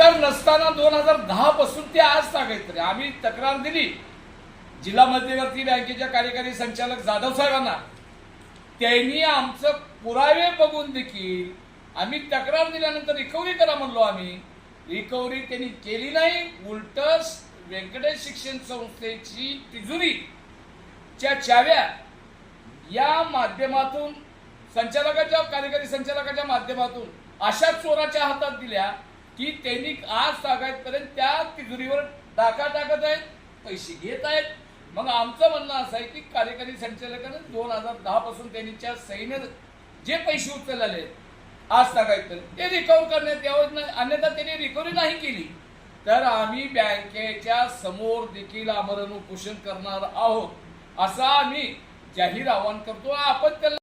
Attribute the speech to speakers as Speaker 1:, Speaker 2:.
Speaker 1: असताना दोन हजार दहा पासून ते आज सांगायचं आम्ही तक्रार दिली. जिल्हा मध्यवर्ती बँकेच्या कार्यकारी संचालक जाधव साहेबांना. त्यांनी आमचं पुरावे बघून देखील आम्ही तक्रार दिल्यानंतर रिकव्हरी करा म्हणलो आम्ही. रिकव्हरी त्यांनी केली नाही. उलट व्यंकटेश शिक्षण संस्थेची तिजोरी च्या चाव्या या माध्यमातून संचालकाच्या कार्यकारी संचालकाच्या माध्यमातून अशा चोराच्या हातात दिल्या. की त्यांनी आज तागायतपर्यंत त्या तिजोरीवर डाका टाकत आहेत पैसे घेत आहेत. मग आमचं म्हणणं असं आहे की कार्यकारी संचालकानं दोन हजार दहा पासून त्यांच्या सैन्य जे पैसे उचलले आहेत, आज तागायतपर्यंत ते रिकव्हर करण्यात यावं नाही अन्यथा त्यांनी रिकव्हरी नाही केली. तर आम्ही बँकेच्या समोर देखील आमरण उपोषण करणार आहोत असं आम्ही जाहीर आवाहन करतो. आपण त्याला